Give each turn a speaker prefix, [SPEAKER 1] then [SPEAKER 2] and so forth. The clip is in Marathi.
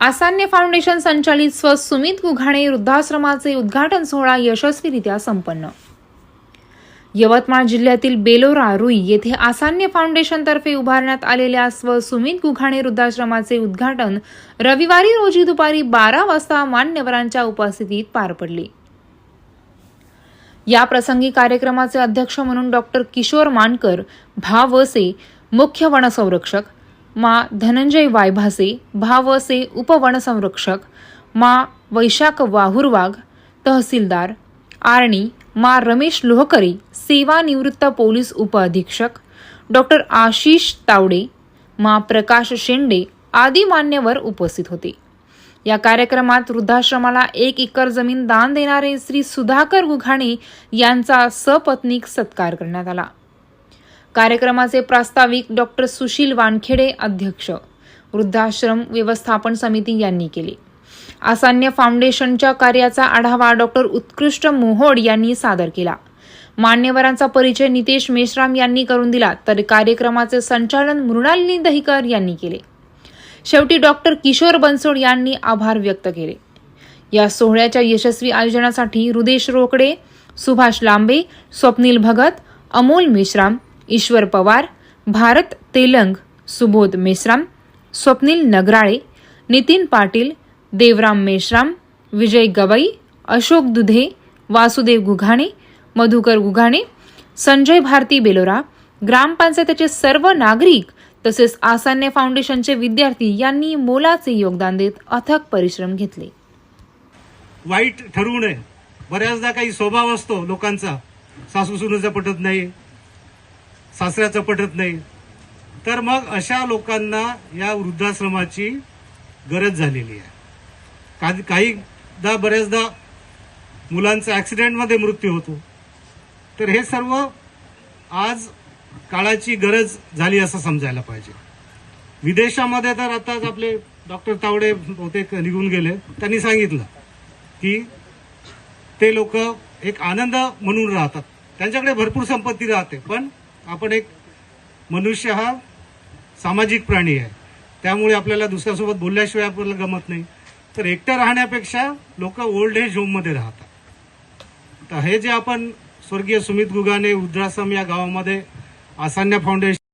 [SPEAKER 1] आसान्य फाउंडेशन संचालित स्व सुमित गुघाणे वृद्धाश्रमाचे उद्घाटन सोहळा यशस्वीरित्या संपन्न. यवतमाळ जिल्ह्यातील बेलोरा रुई येथे आसान्य फाउंडेशनतर्फे उभारण्यात आलेल्या स्व सुमित गुघाणे वृद्धाश्रमाचे उद्घाटन रविवारी रोजी दुपारी बारा वाजता मान्यवरांच्या उपस्थितीत पार पडले. या प्रसंगी कार्यक्रमाचे अध्यक्ष म्हणून डॉक्टर किशोर मानकर भावसे मुख्य वनसंरक्षक मा धनंजय वायभासे भावसे उपवनसंरक्षक मा वैशाख वाहुरवाग तहसीलदार आर्णी मा रमेश लोहकरे सेवानिवृत्त पोलीस उपअधीक्षक डॉक्टर आशिष तावडे मा प्रकाश शेंडे आदी मान्यवर उपस्थित होते. या कार्यक्रमात वृद्धाश्रमाला एक एकर जमीन दान देणारे श्री सुधाकर गुघाणे यांचा सपत्नीक सत्कार करण्यात आला. कार्यक्रमाचे प्रास्ताविक डॉक्टर सुशील वानखेडे अध्यक्ष. वृद्धाश्रम व्यवस्थापन समिती यांनी केले. आसान्य फाउंडेशनच्या कार्याचा आढावा डॉक्टर उत्कृष्ट मोहोड यांनी सादर केला. मान्यवरांचा परिचय नितेश मेश्राम यांनी करून दिला तर कार्यक्रमाचे संचालन मृणालिनी दहिकर यांनी केले. शेवटी डॉक्टर किशोर बनसोड यांनी आभार व्यक्त केले. या सोहळ्याच्या यशस्वी आयोजनासाठी रुदेश रोकडे सुभाष लांबे स्वप्नील भगत अमोल मेश्राम ईश्वर पवार भारत तेलंग सुबोध मेश्राम स्वप्नील नगराळे नितीन पाटील देवराम मेश्राम विजय गवई अशोक दुधे वासुदेव गुघाणे मधुकर गुघाणे संजय भारती बेलोरा ग्रामपंचायतीचे सर्व नागरिक तसेच आसान्य फाउंडेशनचे विद्यार्थी यांनी मोलाचे योगदान देत अथक परिश्रम घेतले.
[SPEAKER 2] वाईट ठरवू नये. बऱ्याचदा काही स्वभाव असतो लोकांचा. सासू सुनेचा पटत नाही. सासऱ्याचं पटत नाही. तर मग अशा लोकांना या वृद्धाश्रमाची गरज झालेली आहे. का काहीदा बऱ्याचदा मुलांचा ॲक्सिडेंटमध्ये मृत्यू होतो. तर हे सर्व आज काळाची गरज झाली असं समजायला पाहिजे. विदेशामध्ये तर आताच आपले डॉक्टर तावडे बहुतेक निघून गेले. त्यांनी सांगितलं की ते लोक एक आनंद म्हणून राहतात. त्यांच्याकडे भरपूर संपत्ती राहते. पण आपण एक मनुष्य हा सामाजिक प्राणी आहे. त्यामुळे आपल्याला दुसऱ्यासोबत बोलल्याशिवाय आपल्याला गमत नाही. तर एकटं राहण्यापेक्षा लोक ओल्ड एज होममध्ये राहतात. तर हे जे आपण स्वर्गीय सुमित गुगाने वृद्धाश्रम या गावामध्ये आसान्य फाउंडेशन